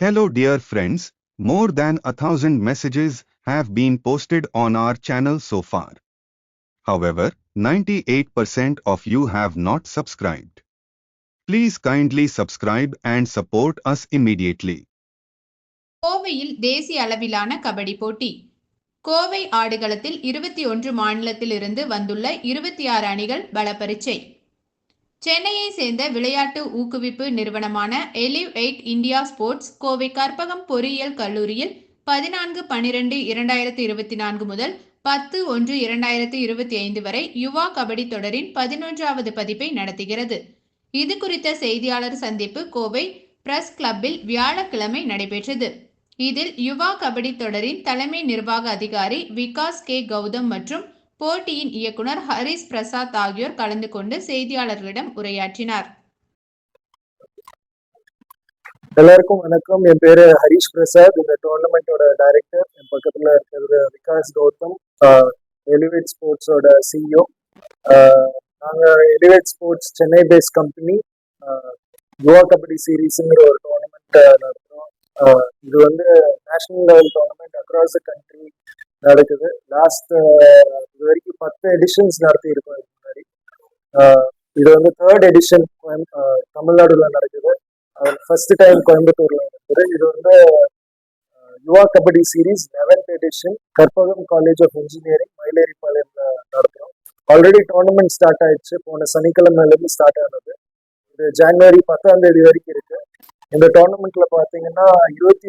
Hello dear friends, more than a thousand messages have been posted on our channel so far. However, 98% of you have not subscribed. Please kindly subscribe and support us immediately. கோவையில் தேசிய அளவிலான கபடி போட்டி கோவை ஆடுகளத்தில் இருபத்தி ஒன்று மாநிலத்திலிருந்து வந்துள்ள இருபத்தி ஆறு அணிகள் பலப்பரீட்சை சென்னையை சேர்ந்த விளையாட்டு ஊக்குவிப்பு நிறுவனமான elevate India sports Kovai Karpagam பொறியியல் கல்லூரியில் பதினான்கு பன்னிரண்டு இரண்டாயிரத்தி இருபத்தி நான்கு முதல் பத்து ஒன்று இரண்டாயிரத்தி இருபத்தி ஐந்து வரை யுவா கபடி தொடரின் பதினொன்றாவது பதிப்பை நடத்துகிறது. இது குறித்த செய்தியாளர் சந்திப்பு கோவை பிரஸ் கிளப்பில் வியாழக்கிழமை நடைபெற்றது. இதில் யுவா கபடி தொடரின் தலைமை நிர்வாக அதிகாரி விகாஸ் கே கௌதம் மற்றும் போட்டியின் இயக்குனர் ஹரிஸ் பிரசாத் ஆகியோர் கலந்து கொண்டு செய்தியாளர்களிடம் உரையாற்றினார். எல்லாருக்கும் வணக்கம். என் பேரு ஹரிஷ் பிரசாத். இந்த டோர்னமெண்டோட டைரக்டர் என் பக்கத்துல இருக்கிறது விகாஸ் கௌதம் எலிவேட் ஸ்போர்ட்ஸோட சிஇஓ நாங்க elevate sports Chennai base company Yuva Kabaddi சீரீஸ்ங்கிற ஒரு டோர்னமெண்ட் நடத்துறோம். இது வந்து national level tournament across the country நடக்குது. லாஸ்ட் இது வரைக்கும் பத்து எடிஷன்ஸ் நடத்தி இருக்கோம் இதுக்கு முன்னாடி. இது வந்து தேர்ட் எடிஷன் தமிழ்நாடுல நடக்குது. ஃபர்ஸ்ட் டைம் கோயம்புத்தூர்ல நடக்குது. இது வந்து Yuva Kabaddi series eleventh edition Karpagam college of engineering மயிலேரிப்பாளையம்ல நடத்துகிறோம் ஆல்ரெடி டோர்னமெண்ட் ஸ்டார்ட் ஆயிடுச்சு. போன சனிக்கிழமையிலேருந்து ஸ்டார்ட் ஆனது. இது ஜனவரி பத்தாம் தேதி வரைக்கும் இருக்கு. இந்த டோர்னமெண்ட்ல பாத்தீங்கன்னா இருபத்தி